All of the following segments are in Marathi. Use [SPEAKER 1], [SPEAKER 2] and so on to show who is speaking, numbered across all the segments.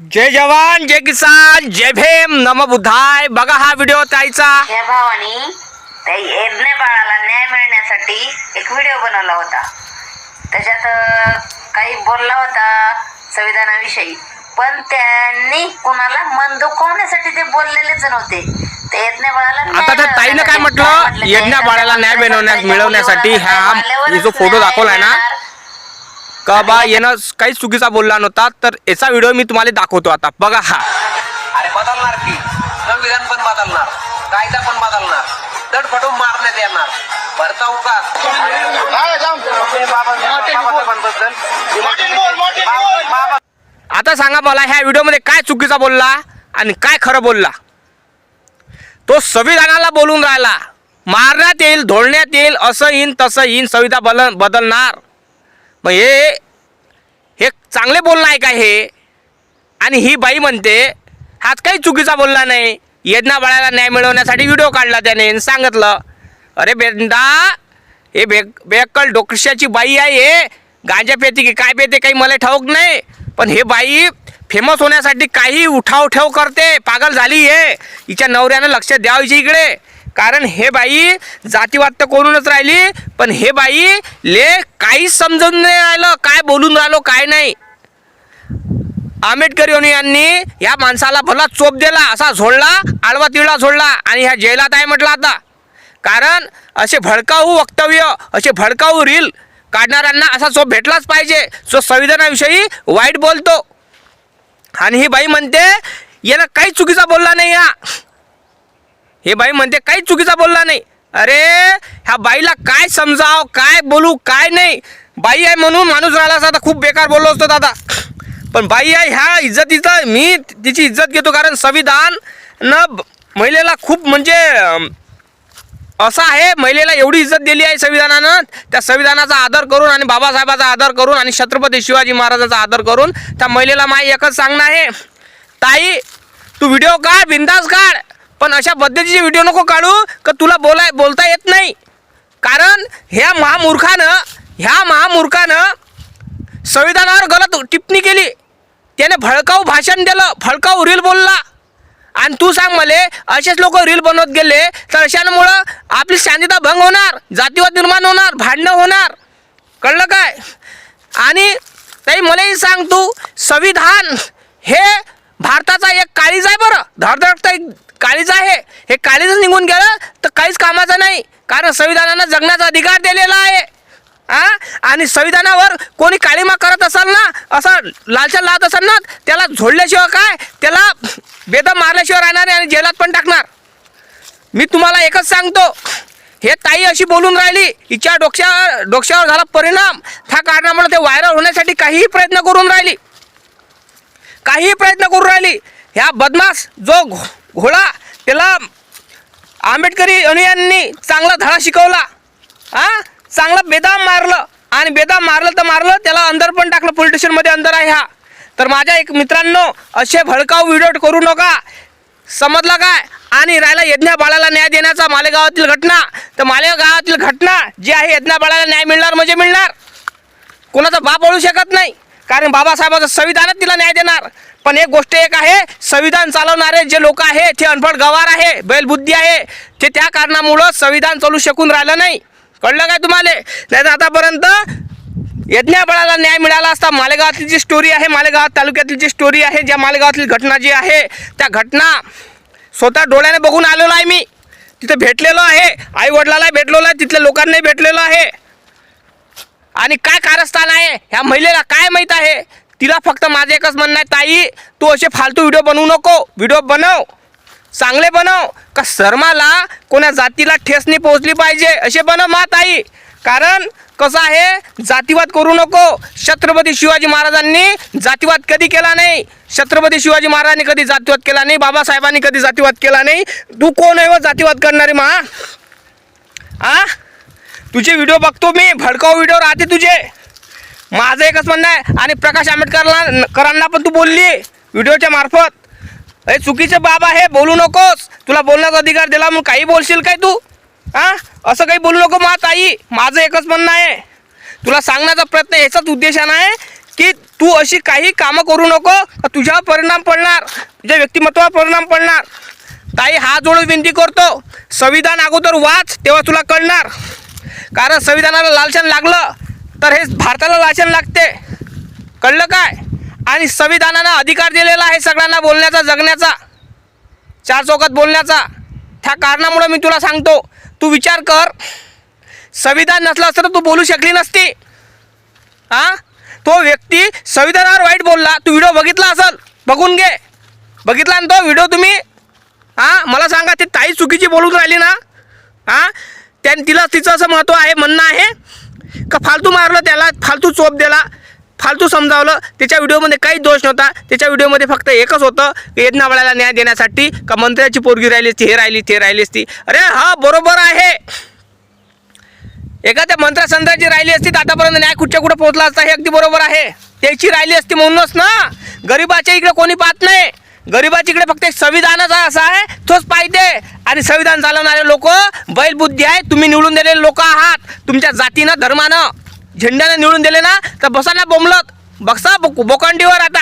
[SPEAKER 1] जय जवान जय किसान जय भीम. नम बुद्धाय. बघा हा व्हिडिओ ताईचा
[SPEAKER 2] या भावानी त्या यज्ञ बाळाला न्याय मिळण्यासाठी एक व्हिडिओ बनवला होता. त्याच्यात अं, काही बोलला होता संविधानाविषयी. पण त्यांनी कोणाला मन दुखवण्यासाठी ते बोललेलेच नव्हते. ते यज्ञ बाळाला न्याय
[SPEAKER 1] आता त्या ताईनं काय
[SPEAKER 2] मिळवण्यासाठी-
[SPEAKER 1] म्हटलं
[SPEAKER 2] म्हटलं? ते
[SPEAKER 1] यज्ञ बाळाला न्याय मिळवण्या मिळवण्यासाठी हा हे जो फोटो दाखवलाय ना. का बा येणं काहीच चुकीचा बोलला नव्हता तर याचा व्हिडिओ मी तुम्हाला दाखवतो आता. बघा हा.
[SPEAKER 3] अरे बदलणार की. संविधान पण बदलणार. कायदा पण बदलणार. दडपटून मारण्यात येणार. भरता
[SPEAKER 1] आता सांगा मला ह्या व्हिडिओमध्ये काय चुकीचा बोलला आणि काय खरं बोलला? तो संविधानाला बोलून राहिला. मारण्यात येईल धोळण्यात येईल असं येईन तसं येईन संविधान बल बदलणार. मग हे हे चांगले बोलणं आहे का हे? आणि ही बाई म्हणते हाच काही चुकीचा बोलला नाही. यज्ञा बाळाला न्याय मिळवण्यासाठी व्हिडिओ काढला त्याने सांगितलं. अरे बेंदा हे बे बेकल डोकशाची बाई आहे हे. गांजा पेते की काय पेते काही मला ठाऊक नाही. पण हे बाई फेमस होण्यासाठी काही उठावठाव करते. पागल झाली हे. हिच्या नवऱ्यानं लक्ष द्यावं इकडे. कारण हे बाई जातीवाद तर करूनच राहिली पण हे बाई ले काहीच समजून नाही राहिलं काय बोलून राहिलो काय नाही. आंबेडकर योनी यांनी या माणसाला भला चोप दिला असा झोडला आडवा तिळा झोडला आणि ह्या जेलात आहे म्हटलं आता. कारण असे भडकाऊ वक्तव्य असे भडकाऊ रील काढणाऱ्यांना असा चोप भेटलाच पाहिजे जो संविधानाविषयी वाईट बोलतो. आणि ही बाई म्हणते यानं काही चुकीचा बोलला नाही या हे बाई म्हणते काही चुकीचा बोलला नाही. अरे ह्या बाईला काय समजाव काय बोलू काय नाही. बाई आहे म्हणून माणूस राहिला असता खूप बेकार बोललो असतो दादा. पण बाई आहे ह्या इज्जतीचं मी तिची इज्जत घेतो कारण संविधान न महिलेला खूप म्हणजे असं आहे महिलेला एवढी इज्जत दिली आहे संविधानानं. त्या संविधानाचा आदर करून आणि बाबासाहेबाचा आदर करून आणि छत्रपती शिवाजी महाराजाचा आदर करून त्या महिलेला माय एकच सांगणं आहे. ताई तू व्हिडिओ काढ बिंदास काढ. पण अशा पद्धतीचे व्हिडिओ नको काढू का तुला बोलाय बोलता येत नाही. कारण ह्या महामूर्खानं ह्या महामूर्खानं संविधानावर गलत टिप्पणी केली. त्याने भडकाऊ भाषण दिलं भडकाऊ रील बोलला. आणि तू सांग मले असेच लोक रील बनवत गेले तर अशांमुळं आपली शांतता भंग होणार जातीवाद निर्माण होणार भांडणं होणार. कळलं काय? आणि ताई मलाही सांग तू संविधान हे भारताचा एक काळीज आहे बरं. धडधडता एक काळीच आहे. हे काळीच निघून गेलं तर काहीच कामाचं नाही. कारण संविधानानं जगण्याचा अधिकार दिलेला आहे. आ? आणि संविधानावर कोणी काळीमा करत असाल ना असं लालचा लावत असाल ना त्याला झोडल्याशिवाय काय? त्याला बेदम मारल्याशिवाय राहणार आहे आणि जेलात पण टाकणार. मी तुम्हाला एकच सांगतो. हे ताई अशी बोलून राहिली हिच्या डोक्यावर डोक्यावर झाला परिणाम. त्या कारणामुळे ते व्हायरल होण्यासाठी काहीही प्रयत्न करून राहिली. काहीही प्रयत्न करून राहिली. ह्या बदमाश जो घो- घोडा त्याला आंबेडकरी अनुयांनी चांगला धडा शिकवला. हा? चांगलं बेदाम मारलं. आणि बेदाम मारलं तर मारलं त्याला अंदर पण टाकलं. पोलीस स्टेशनमध्ये अंदर आहे हा. तर माझ्या एक मित्रांनो असे भडकाऊ व्हिडिओ करू नका. समजलं काय? आणि राहिला यज्ञा बाळाला न्याय देण्याचा मालेगावातील घटना. तर मालेगावातील घटना जी आहे यज्ञा बाळाला न्याय मिळणार म्हणजे मिळणार. कोणाचा बाप ओळू शकत नाही. कारण बाबासाहेबाचं संविधानच तिला न्याय देणार. पण एक गोष्ट एक आहे संविधान चालवणारे जे लोक आहे ते अनपढ गवार आहे बैलबुद्धी आहे ते त्या कारणामुळं संविधान चालू शकून राहिलं नाही. कळलं काय तुम्हाला? नाही तर आतापर्यंत यज्ञाबळाला न्याय मिळाला असता मालेगावातली जी स्टोरी आहे मालेगाव तालुक्यातली जी स्टोरी आहे ज्या मालेगावातली घटना जी आहे त्या घटना स्वतः डोळ्याने बघून आलेलो आहे मी. तिथं भेटलेलो आहे आई वडिलालाही भेटलेलो आहे तिथल्या लोकांनाही भेटलेलो आहे. आणि काय कारस्थान आहे? ह्या महिलेला काय माहीत आहे? तिला फक्त माझं एकच म्हणणं आहे ताई तू असे फालतू व्हिडिओ बनवू नको. व्हिडिओ बनव. चांगले बनव. का शर्माला कोण्या जातीला ठेस नाही पोहोचली पाहिजे? असे बनव मा ताई. कारण कसं आहे जातीवाद करू नको. छत्रपती शिवाजी महाराजांनी जातीवाद कधी केला नाही? छत्रपती शिवाजी महाराजांनी कधी जातीवाद केला नाही? बाबासाहेबांनी कधी जातीवाद केला नाही? तू कोण आहे व जातीवाद करणारे मा? आ? तुझे व्हिडिओ बघतो मी भडकाव व्हिडिओ राहते तुझे. माझं एकच म्हणणं आहे आणि प्रकाश आंबेडकरला करांना पण तू बोलली व्हिडिओच्या मार्फत. अरे चुकीचे बाबा हे बोलू नकोस. तुला बोलण्याचा अधिकार दिला मग काही बोलशील काय तू? हां? असं काही बोलू नको मा ताई. माझं एकच म्हणणं आहे. तुला सांगण्याचा प्रयत्न याचाच उद्देशानं आहे की तू अशी काही कामं करू नको तुझ्यावर परिणाम पडणार तुझ्या व्यक्तिमत्वावर परिणाम पडणार. ताई हा जोडून विनंती करतो. संविधान अगोदर वाच तेव्हा तुला कळणार. कारण संविधानाला लालचन लागलं तर हे भारताला लालचन लागते. कळलं काय? आणि संविधानानं अधिकार दिलेला आहे सगळ्यांना बोलण्याचा जगण्याचा चार चौकात बोलण्याचा. त्या कारणामुळं मी तुला सांगतो तू विचार कर. संविधान नसलं असतं तर तू बोलू शकली नसती. हां तो व्यक्ती संविधानावर वाईट बोलला तू व्हिडिओ बघितला असेल बघून घे. बघितला ना तो व्हिडिओ तुम्ही? हां मला सांगा ती ताई चुकीची बोलून राहिली ना? हां त्याने तिला तिचं असं महत्त्व आहे म्हणणं आहे का फालतू मारलं त्याला फालतू चोप दिला फालतू समजावलं. त्याच्या व्हिडिओमध्ये काहीच दोष नव्हता. त्याच्या व्हिडिओमध्ये फक्त एकच होतं की न्याय देण्यासाठी का मंत्र्याची पोरगी राहिली असती हे राहिली ते राहिली असती अरे हा बरोबर आहे. एखाद्या मंत्रासंत्राची राहिली असती तर आतापर्यंत न्याय कुठच्या कुठं पोहोचला असता हे अगदी बरोबर आहे. त्याची राहिली असती म्हणूनच ना. गरिबाच्या इकडे कोणी पाहत नाही. गरिबाच्या इकडे फक्त एक संविधानच असा आहे तोच पाहिजे. आणि संविधान चालवणारे लोक बैलबुद्धी आहे तुम्ही निवडून दिलेले लोक आहात. तुमच्या जातीनं धर्मानं झेंड्यानं निवडून दिले ना तर बसा ना बोंबलत. बक्सा बोक बोकांडीवर आता.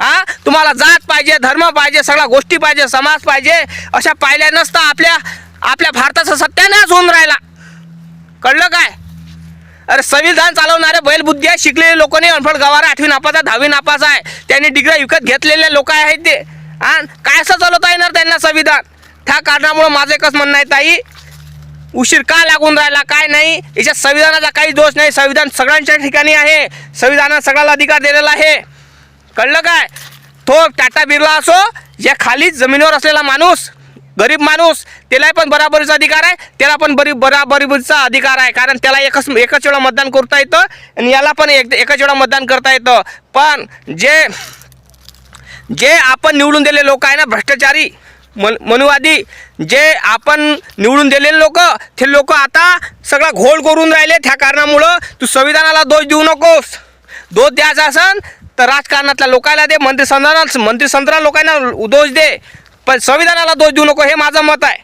[SPEAKER 1] हा तुम्हाला जात पाहिजे धर्म पाहिजे सगळ्या गोष्टी पाहिजे समाज पाहिजे अशा पाहिल्या नसता आपल्या आपल्या भारताचा सत्यानाश होऊन राहिला. कळलं काय? अरे संविधान चालवणारे बैलबुद्धी आहे शिकलेले लोक नाही अनफळ गवारा आठवी नापास आहे दहावी नापास आहे. त्यांनी डिग्री विकत घेतलेले लोक आहेत ते. आ? काय असं चालवता येणार त्यांना संविधान? त्या कारणामुळं माझं एकच म्हणणं आहे ताई उशीर का लागून राहिला काय नाही? याच्यात संविधानाचा काही दोष नाही. संविधान सगळ्यांच्या ठिकाणी आहे. संविधानात सगळ्याला अधिकार दिलेला आहे. कळलं काय? तो टाटा बिर्ला असो या खाली जमिनीवर असलेला माणूस गरीब माणूस त्यालाही पण बराबरीचा अधिकार आहे त्याला पण बरी बराबरीचा अधिकार आहे. कारण त्याला एकच एकच वेळा मतदान करता येतं आणि याला पण एक एकच वेळा मतदान करता येतं. पण जे जे आपण निवडून दिले लोक आहे ना भ्रष्टाचारी मन मनुवादी जे आपण निवडून दिलेले लोक ते लोक आता सगळा घोळ करून राहिले त्या कारणामुळं तू संविधानाला दोष देऊ नकोस. दोष द्यायचा असन तर राजकारणातल्या लोकांना दे मंत्री संत्राला मंत्री लोकांना दोष दे पण संविधानाला दोष देऊ नको हे माझं मत आहे.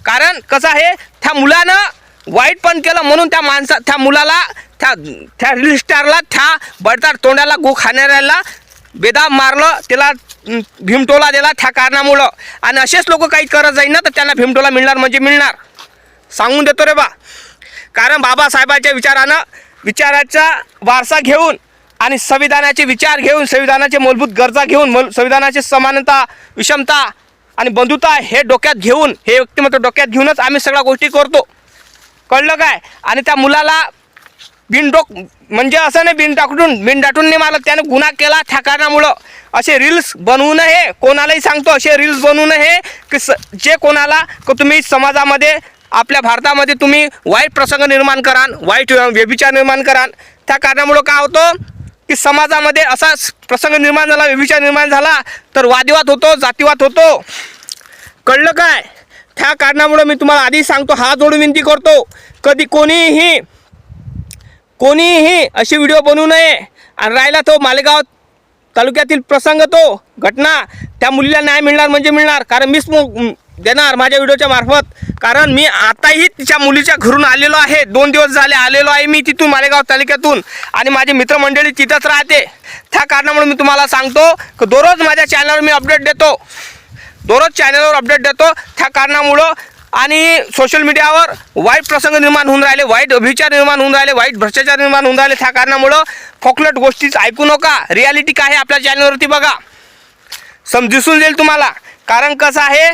[SPEAKER 1] कारण कसं आहे त्या मुलानं वाईट पण केलं म्हणून त्या माणसा त्या मुलाला त्या त्या रिलिस्टारला त्या बडताड तोंडाला गो खाणाऱ्याला बेदाब मारलं त्याला भीमटोला दिला त्या कारणामुळं. आणि असेच लोक काही करत जाईल ना तर त्यांना भीमटोला मिळणार म्हणजे मिळणार. सांगून देतो रे बा. कारण बाबासाहेबांच्या विचारानं विचाराचा वारसा घेऊन आणि संविधानाचे विचार घेऊन संविधानाचे मूलभूत गरजा घेऊन मूल संविधानाची समानता विषमता आणि बंधुता हे डोक्यात घेऊन हे व्यक्तिमत्व डोक्यात घेऊनच आम्ही सगळ्या गोष्टी करतो. कळलं काय? आणि त्या मुलाला बिनडोक म्हणजे असं नाही बिन टाकून बिन दाटून नाही मला त्यानं गुन्हा केला त्या कारणामुळं. असे रील्स बनवू नये. कोणालाही सांगतो असे रील्स बनवू नये की स जे कोणाला क तुम्ही समाजामध्ये आपल्या भारतामध्ये तुम्ही वाईट प्रसंग निर्माण कराल वाईट व्यभिचार निर्माण कराल त्या कारणामुळं काय होतं की समाजामध्ये असाच प्रसंग निर्माण झाला व्यभिचार निर्माण झाला तर वादिवाद होतो जातीवाद होतो. कळलं काय? त्या कारणामुळं मी तुम्हाला आधी सांगतो हा जोडून विनंती करतो. कधी कोणीही कोणीही असे व्हिडिओ बनवू नये. आणि राहिला तो मालेगाव तालुक्यातील प्रसंग तो घटना त्या मुलीला न्याय मिळणार म्हणजे मिळणार. कारण मीच देणार माझ्या व्हिडिओच्या मार्फत. कारण मी आताही तिच्या मुलीच्या घरून आलेलो आहे. दोन दिवस झाले आलेलो आहे मी तिथून मालेगाव तालुक्यातून. आणि माझी मित्रमंडळी तिथंच राहते. त्या कारणामुळे मी तुम्हाला सांगतो की दररोज माझ्या चॅनलवर मी अपडेट देतो. दररोज चॅनलवर अपडेट देतो. त्या कारणामुळं आणि सोशल मीडियावर वाईट प्रसंग निर्माण होऊन राहिले वाईट अभिचार निर्माण होऊन राहिले वाईट भ्रष्टाचार निर्माण होऊन राहिले. त्या कारणामुळं फोकलट गोष्टीच ऐकू नका. रियालिटी काय आहे आपल्या चॅनलवरती बघा. सम दिसून जाईल तुम्हाला. कारण कसं आहे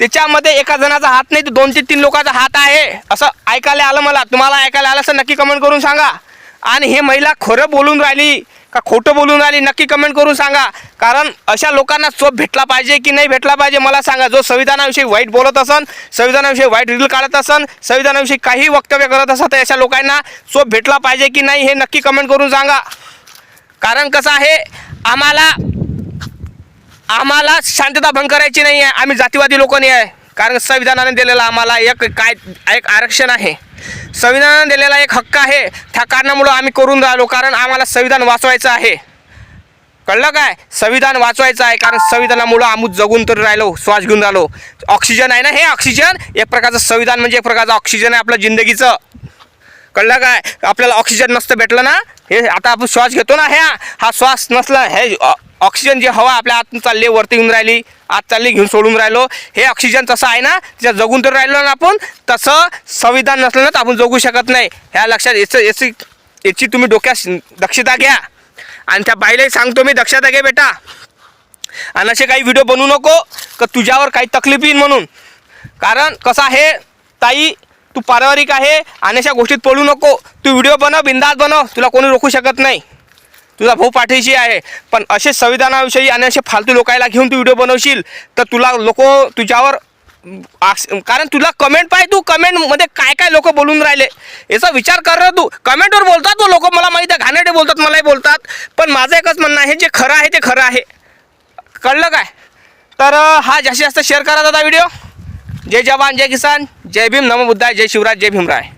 [SPEAKER 1] त्याच्यामध्ये एका जणाचा हात नाही तर दोन ते तीन लोकांचा हात आहे. असं ऐकायला आलं मला. तुम्हाला ऐकायला आलं असं नक्की कमेंट करून सांगा. आणि हे महिला खरं बोलून राहिली. का खोटं बोलून राहिली नक्की कमेंट करून सांगा. कारण अशा लोकांना चोप भेटला पाहिजे की नाही भेटला पाहिजे मला सांगा. जो संविधानाविषयी वाईट बोलत असन संविधानाविषयी वाईट रील काढत असन संविधानाविषयी काही वक्तव्य करत असत तर अशा लोकांना चोप भेटला पाहिजे की नाही हे नक्की कमेंट करून सांगा. कारण कसं आहे आम्हाला आम्हाला शांतता भंग करायची नाही आहे आम्ही जातीवादी लोक नाही आहे. कारण संविधानाने दिलेलं आम्हाला एक काय एक आरक्षण आहे. संविधानानं दिलेला एक हक्क आहे. त्या कारणामुळं आम्ही करून राहिलो कारण आम्हाला संविधान वाचवायचं आहे. कळलं काय? संविधान वाचवायचं आहे कारण संविधानामुळं आम्ही जगून तर राहिलो श्वास घेऊन राहिलो. ऑक्सिजन आहे ना हे ऑक्सिजन? एक प्रकारचं संविधान म्हणजे एक प्रकारचं ऑक्सिजन आहे आपल्या जिंदगीचं. कळलं काय? आपल्याला ऑक्सिजन नसतं भेटलं ना? हे आता आपण श्वास घेतो ना ह्या हा श्वास नसला हे ऑ- ऑक्सिजन जी हवा आपल्या आतून चालली वरती येऊन राहिली आत चालली घेऊन सोडून राहिलो हे ऑक्सिजन तसं आहे ना त्याच्यात जगून तर राहिलो ना आपण तसं संविधान नसलं ना तर आपण जगू शकत नाही. ह्या लक्षात याचं याची याची तुम्ही डोक्यात दक्षता घ्या. आणि त्या बाईलाही सांगतो मी दक्षता घे बेटा. आणि असे काही व्हिडिओ बनवू नको का तुझ्यावर काही तकलीफ येईल म्हणून. कारण कसं आहे ताई तू पारिवारिक आहे आणि अशा गोष्टीत पडू नको. तू व्हिडिओ बनव बिंदास बनव तुला कोणी रोखू शकत नाही. तुझा भाऊ पाठीशी आहे. पण असे संविधानाविषयी आणि असे फालतू लोकायला घेऊन तू व्हिडिओ बनवशील तर तुला लोक तुझ्यावर कारण तुला कमेंट पाहिजे तू. कमेंटमध्ये काय काय लोक बोलून राहिले? याचा विचार कर रे तू. कमेंटवर बोलतात तो लोक. मला माहिती आहे घाणेटे बोलतात मलाही बोलतात. पण माझं एकच म्हणणं आहे जे खरं आहे ते खरं आहे. कळलं काय? तर हा जास्तीत जास्त शेअर करा दादा व्हिडिओ जय जवान जय किसान जय भीम नमो बुद्धाय जय शिवराज जय भीमराय.